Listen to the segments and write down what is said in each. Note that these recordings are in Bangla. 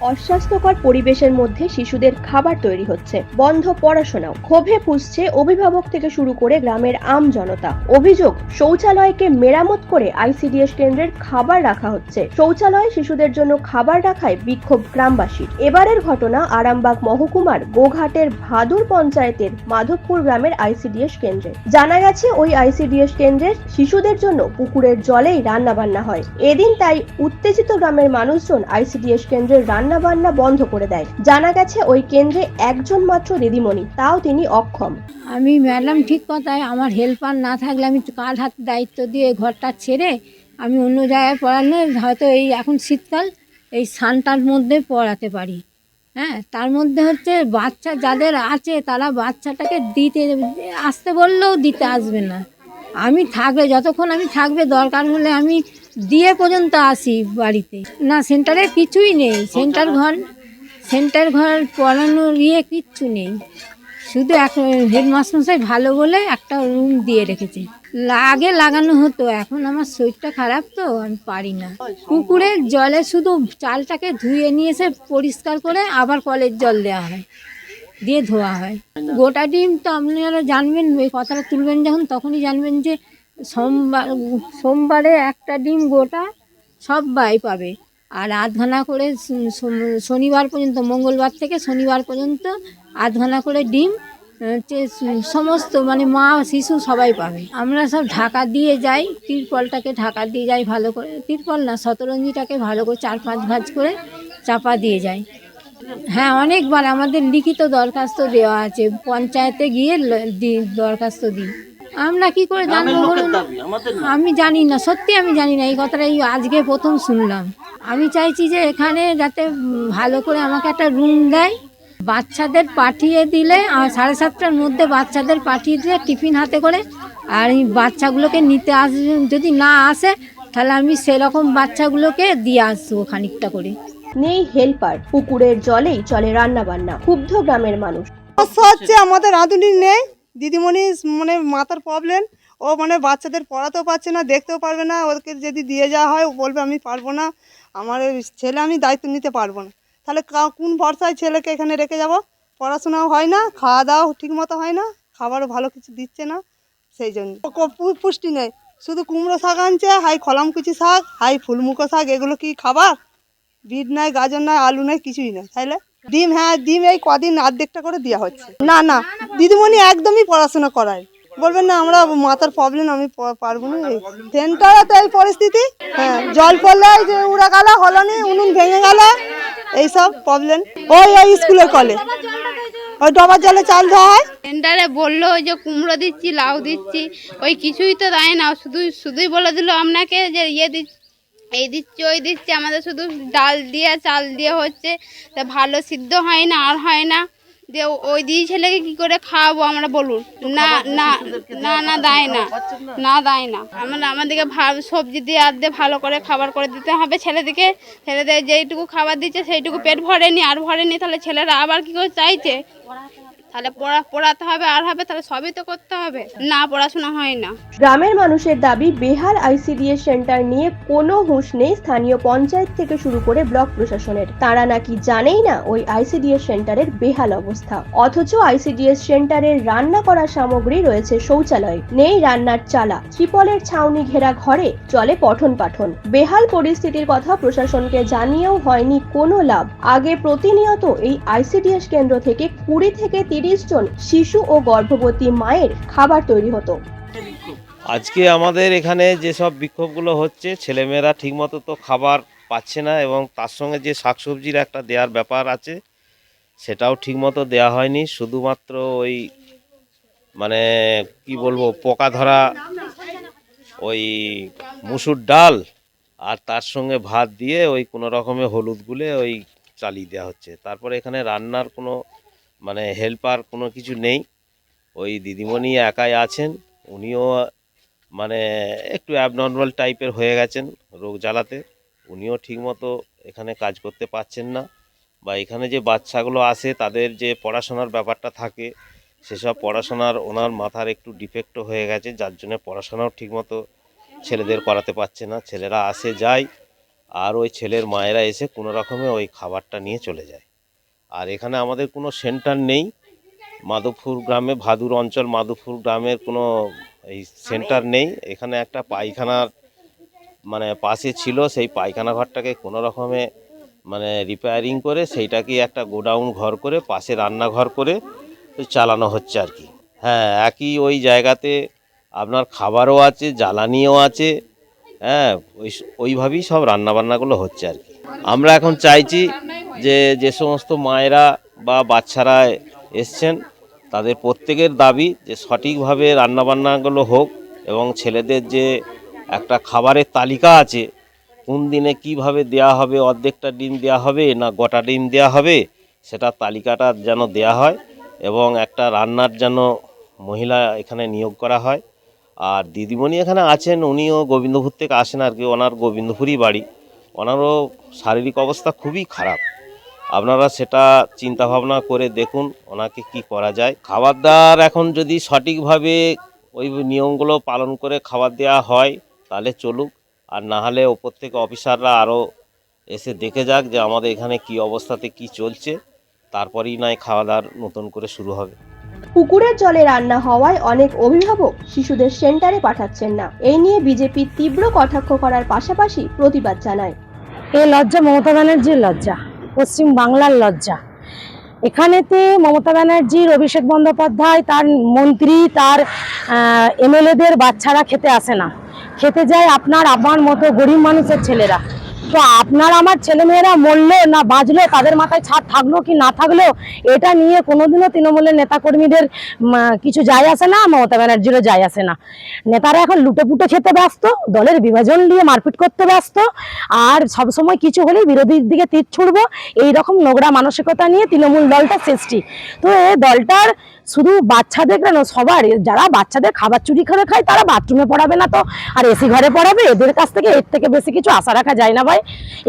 অস্বাস্থ্যকর পরিবেশের মধ্যে শিশুদের খাবার তৈরি হচ্ছে। বন্ধ পড়াশোনাও। ক্ষোভে ফুসছে অভিভাবক থেকে শুরু করে গ্রামের আম জনতা। অভিযোগ, শৌচালয়কে মেরামত করে আইসিডিএস কেন্দ্রের খাবার রাখা হচ্ছে। শৌচালয়ে শিশুদের জন্য খাবার রাখায় বিক্ষোভ গ্রামবাসীর। এবারের ঘটনা আরামবাগ মহকুমার গোঘাটের ভাদুর পঞ্চায়েতের মাধবপুর গ্রামের আইসিডিএস কেন্দ্রে। জানা গেছে, ওই আইসিডিএস কেন্দ্রের শিশুদের জন্য পুকুরের জলেই রান্না বান্না হয়। এদিন তাই উত্তেজিত গ্রামের মানুষজন আইসিডিএস কেন্দ্রের রান্না বান্না বন্ধ করে দেয়। জানা গেছে ওই কেন্দ্রে একজন মাত্র দিদিমণি, তাও তিনি অক্ষম। আমি ম্যাডাম ঠিক কথায় আমার হেল্পার না থাকলে আমি কার হাতে দায়িত্ব দিয়ে ঘরটা ছেড়ে আমি অন্য জায়গায় পড়ালে হয়তো এই এখন শীতকাল, এই সানটার মধ্যে পড়াতে পারি। হ্যাঁ তার মধ্যে হচ্ছে বাচ্চা যাদের আছে, তারা বাচ্চাটাকে দিতে, আসতে বললেও দিতে আসবে না। আমি থাকবে যতক্ষণ আমি থাকবে, দরকার হলে আমি দিয়ে পর্যন্ত আসি বাড়িতে। না, সেন্টারে কিছুই নেই। সেন্টার ঘর সেন্টার ঘর পড়ানোর ইয়ে কিচ্ছু নেই। শুধু এক হেডমাস্টারমশাই ভালো বলে একটা রুম দিয়ে রেখেছে। আগে লাগানো হতো, এখন আমার শরীরটা খারাপ তো, আমি পারি না। পুকুরের জলে শুধু চালটাকে ধুয়ে নিয়ে এসে পরিষ্কার করে আবার কলের জল দেওয়া হয়, দিয়ে ধোয়া হয়। গোটা ডিম তো আপনারা জানবেন, ওই কথাটা তুলবেন যখন, তখনই জানবেন যে সোমবার, সোমবারে একটা ডিম গোটা সবাই পাবে। আর আধখানা করে শনিবার পর্যন্ত, মঙ্গলবার থেকে শনিবার পর্যন্ত আধখানা করে ডিম হচ্ছে সমস্ত মানে মা, শিশু সবাই পাবে। আমরা সব ঢাকা দিয়ে যাই, তিরপলটাকে ঢাকা দিয়ে যাই ভালো করে। তিরপল না, শতরঞ্জিটাকে ভালো করে চার পাঁচ ভাঁজ করে চাপা দিয়ে যাই। হ্যাঁ অনেকবার আমাদের লিখিত দরখাস্ত দেওয়া আছে। পঞ্চায়েতে গিয়ে দরখাস্ত দিই। আমরা কি করে জানব বলুন? আমি জানি না সত্যি আমি জানি না এই কথাটা এই আজকে প্রথম শুনলাম। আমি চাইছি যে এখানে যাতে ভালো করে আমাকে একটা রুম দেয় বাচ্চাদের পাঠিয়ে দিলে আর সাড়ে সাতটার মধ্যে বাচ্চাদের পাঠিয়ে দিলে টিফিন হাতে করে আর এই বাচ্চাগুলোকে নিতে আস যদি না আসে তাহলে আমি সেরকম বাচ্চাগুলোকে দিয়ে আসব খানিকটা করে। নেই হেল্পার পুকুরের জলেই চলে রান্না বান্না ক্ষুব্ধ গ্রামের মানুষ। হচ্ছে আমাদের রাঁধুনি নেই। দিদিমণি মানে মাথার প্রবলেম ও মানে বাচ্চাদের পড়াতেও পারছে না, দেখতেও পারবে না, ওদেরকে যদি দিয়ে যাওয়া হয়, ও বলবে আমি পারব না, আমার ছেলে আমি দায়িত্ব নিতে পারব না। তাহলে কোন ভরসায় ছেলেকে এখানে রেখে যাব? পড়াশোনাও হয় না খাওয়া দাওয়াও ঠিক মতো হয় না, খাবারও ভালো কিছু দিচ্ছে না, সেই জন্য। পুষ্টি নেই, শুধু কুমড়ো শাক আনছে, হাই খলামকুচি শাক, হাই ফুলমুখো শাক, এগুলো কি খাবার? বিট নাই, গাজর নাই, আলু নাই, কিছুই নাই তাইলে ডিম হ্যাঁ ডিম এই কদিন অর্ধেকটা করে দেওয়া হচ্ছে। না না, দিদিমণি একদমই পড়াশোনা করায়। বলবেন না, আমরা মাথার প্রবলেম আমি পারব না। সেন্টারে তো এই পরিস্থিতি? হ্যাঁ জল পড়লে এই যে উড়ে গেল, হলনি, উনুন ভেঙে গেল, এইসব প্রবলেম ওই ওই স্কুলের কলে ওই ডবার জলে চাল দেওয়া হয়। সেন্টারে বলল, ওই যে কুমড়ো দিচ্ছি, লাউ দিচ্ছি, ওই কিছুই তো দেয় না। শুধু শুধুই বলে দিল আপনাকে যে ইয়ে দিচ্ছি। এই দিচ্ছি ওই দিচ্ছি আমাদের শুধু ডাল দিয়ে চাল দিয়ে হচ্ছে। তা ভালো সিদ্ধ হয় না আর হয় না। যে ওই দিয়ে ছেলেকে কি করে খাওয়াবো আমরা বলুন? না না না না দেয় না। না। দেয় না। আমরা আমাদেরকে সবজি দিয়ে আর দিয়ে ভালো করে খাবার করে দিতে হবে ছেলেদেরকে। ছেলেদের যেইটুকু খাবার দিচ্ছে সেইটুকু পেট ভরেনি আর ভরেনি তাহলে ছেলেরা আবার কি করে চাইছে? তাহলে পড়া, পড়াতে হবে, আর হবে, তাহলে সবই তো করতে হবে। না, পড়াশোনা হয় না। গ্রামের মানুষের দাবি, বেহাল আইসিডিএস সেন্টার নিয়ে কোনো হুঁশ নেই স্থানীয় পঞ্চায়েত থেকে শুরু করে ব্লক প্রশাসনের। তারা নাকি জানেই না ওই আইসিডিএস সেন্টারের বেহাল অবস্থা। অথচ আইসিডিএস সেন্টারের রান্না করা সামগ্রী রয়েছে শৌচালয়। নেই রান্নার চালা। ত্রিপলের ছাউনি ঘেরা ঘরে চলে পঠন পাঠন। বেহাল পরিস্থিতির কথা প্রশাসনকে জানিয়েও হয়নি কোনো লাভ। আগে প্রতিনিয়ত এই আইসিডিএস কেন্দ্র থেকে কুড়ি থেকে তিরিশ জন শিশু ও গর্ভবতী মায়ের খাবার তৈরি হতো। আজকে আমাদের এখানে যেসব বিক্ষোভগুলো হচ্ছে, ছেলেমেয়েরা ঠিকমতো তো খাবার পাচ্ছে না এবং তার সঙ্গে যে শাকসবজির একটা দেওয়ার ব্যাপার আছে, সেটাও ঠিকমতো দেওয়া হয়নি। শুধুমাত্র ওই মানে কি বলব, পোকা ধরা, ওই মুসুর ডাল আর তার সঙ্গে ভাত দিয়ে ওই কোনো রকমে হলুদ গুলে ওই চালিয়ে দেওয়া হচ্ছে। তারপরে এখানে রান্নার কোনো মানে হেল্পার কোনো কিছু নেই। ওই দিদিমণি একাই আছেন, উনিও মানে একটু অ্যাবনর্মাল টাইপের হয়ে গেছেন রোগ জ্বালাতে। উনিও ঠিকমতো এখানে কাজ করতে পারছেন না বা এখানে যে বাচ্চাগুলো আসে, তাদের যে পড়াশোনার ব্যাপারটা থাকে, সেসব পড়াশোনার ওনার মাথার একটু ডিফেক্টও হয়ে গেছে, যার জন্য পড়াশোনাও ঠিকমতো ছেলেদের করাতে পারছে না। ছেলেরা আসে, যায়, আর ওই ছেলের মায়েরা এসে কোনো রকমে ওই খাবারটা নিয়ে চলে যায়। আর এখানে আমাদের কোনো সেন্টার নেই। মাধবপুর গ্রামে, ভাদুর অঞ্চল মাধবপুর গ্রামের কোনো এই সেন্টার নেই। এখানে একটা পায়খানার মানে পাশে ছিল, সেই পায়খানা ঘরটাকে কোনো রকমে মানে রিপেয়ারিং করে সেইটাকে একটা গোডাউন ঘর করে, পাশে রান্নাঘর করে চালানো হচ্ছে আর কি। হ্যাঁ একই ওই জায়গাতে আপনার খাবারও আছে, জ্বালানিও আছে হ্যাঁ ওই ওইভাবেই সব রান্নাবান্নাগুলো হচ্ছে আর কি। আমরা এখন চাইছি যে যে সমস্ত মায়েরা বা বাচ্চারা এসছেন, তাদের প্রত্যেকের দাবি যে সঠিকভাবে রান্নাবান্নাগুলো হোক এবং ছেলেদের যে একটা খাবারের তালিকা আছে, কোন দিনে কীভাবে দেয়া হবে, অর্ধেকটা ডিম দেয়া হবে না গোটা ডিম দেয়া হবে, সেটা তালিকাটা যেন দেয়া হয় এবং একটা রান্নার যেন মহিলা এখানে নিয়োগ করা হয়। আর দিদিমণি এখানে আছেন, উনিও গোবিন্দপুর থেকে আসেন আর কি, ওনার গোবিন্দপুরই বাড়ি। ওনারও শারীরিক অবস্থা খুবই খারাপ। আপনারা সেটা চিন্তা ভাবনা করে দেখুন, ওনাকে কি করা যায়। খাবার দাবার এখন যদি সঠিকভাবে ওই নিয়মগুলো পালন করে খাবার দেওয়া হয়, তাহলে চলুক। আর না হলে ওপর থেকে অফিসাররা আরও এসে দেখে যাক যে আমাদের এখানে কি অবস্থাতে কি চলছে। তারপরেই নয় খাওয়া দাওয়ার নতুন করে শুরু হবে। পুকুরের জলে রান্না হওয়ায় অনেক অভিভাবক শিশুদের সেন্টারে পাঠাচ্ছেন না। এই নিয়ে বিজেপি তীব্র কটাক্ষ করার পাশাপাশি প্রতিবাদ জানায়। এ লজ্জা মমতা ব্যানার্জির লজ্জা, পশ্চিম বাংলার লজ্জা। এখানেতে মমতা ব্যানার্জির অভিষেক বন্দ্যোপাধ্যায়, তার মন্ত্রী, তার এমএলএদের বাচ্চারা খেতে আসে না। খেতে যায় আপনার আমার মতো গরিব মানুষের ছেলেরা। তো আপনার আমার ছেলেমেয়েরা মরলো না বাঁচলো, তাদের মাথায় ছাদ থাকল কি না থাকল, এটা নিয়ে কোনোদিনও তৃণমূলের নেতাকর্মীদের কিছু যায় আসে না, মমতা ব্যানার্জিরও যায় আসে না। নেতারা এখন লুটে পুটে খেতে ব্যস্ত, দলের বিভাজন নিয়ে মারপিট করতে ব্যস্ত, আর সব সময় কিছু হলেই বিরোধীর দিকে তীর ছুড়বো এই রকম নোংরা মানসিকতা নিয়ে তৃণমূল দলটা সৃষ্টি। তো এই দলটার শুধু বাচ্চাদের কেন? সবার যারা বাচ্চাদের খাবার চুরি করে খায় তারা বাথরুমে পড়াবে না তো। আর এসি ঘরে পড়াবে এদের কাছ থেকে এর থেকে বেশি কিছু আশা রাখা যায় না ভাই।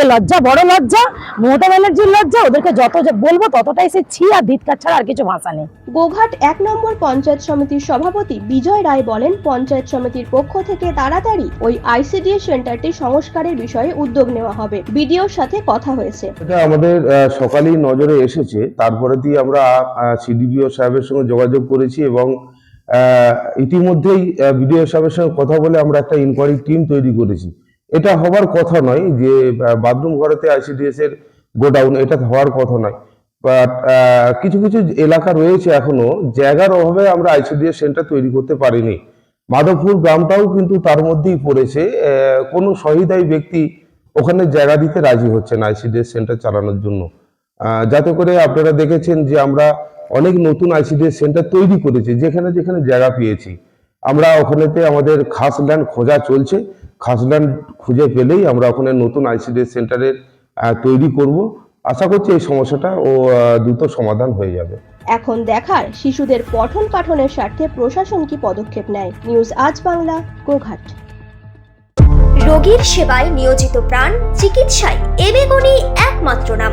এ লজ্জা বড় লজ্জা মমতা ব্যানার্জির লজ্জা ওদেরকে যত বলব ততটাই সে ছি আর ধিৎকার ছাড়া আর কিছু ভাষা নেই। গোঘাট এক নম্বর পঞ্চায়েত সমিতির সভাপতি বিজয় রায় বলেন পঞ্চায়েত সমিতির পক্ষ থেকে তাড়াতাড়ি ওই আইসিডিএস সেন্টারটি সংস্কারের বিষয়ে উদ্যোগ নেওয়া হবে। বিডিওর সাথে কথা হয়েছে। এটা আমাদের সকালেই নজরে এসেছে। তারপরে দিয়ে আমরা সিডিপিও সাহেবের সঙ্গে যোগাযোগ করেছি এবং ইতিমধ্যেই বিডিও সাহেবের সঙ্গে কথা বলে আমরা একটা ইনকোয়ারি টিম তৈরি করেছি। এটা হবার কথা নয় যে বাথরুম ঘরেতে আইসিডিএস এর গোডাউন, এটা হওয়ার কথা নয়। বাট কিছু কিছু এলাকা রয়েছে এখনও, জায়গার অভাবে আমরা আইসিডিএস সেন্টার তৈরি করতে পারিনি। মাধবপুর গ্রামটাও কিন্তু তার মধ্যেই পড়েছে কোনো সহিদায়ী ব্যক্তি ওখানে জায়গা দিতে রাজি হচ্ছে না আইসিডিএস সেন্টার চালানোর জন্য। যাতে করে আপনারা দেখেছেন যে আমরা অনেক নতুন আইসিডিএস সেন্টার তৈরি করেছি যেখানে যেখানে জায়গা পেয়েছি। আমরা ওখানেতে আমাদের খাস ল্যান্ড খোঁজা চলছে। খাস ল্যান্ড খুঁজে পেলেই আমরা ওখানে নতুন আইসিডিএস সেন্টারের তৈরি করব। আশা করছি এই সমস্যাটা ও দ্রুত সমাধান হয়ে যাবে। এখন দেখার শিশুদের পঠন পাঠনের স্বার্থে প্রশাসন কি পদক্ষেপ নেয়? নিউজ আজ বাংলা গোঘাট। রোগীর সেবায় নিয়োজিত প্রাণ চিকিৎসায় এবেগুনি একমাত্র নাম।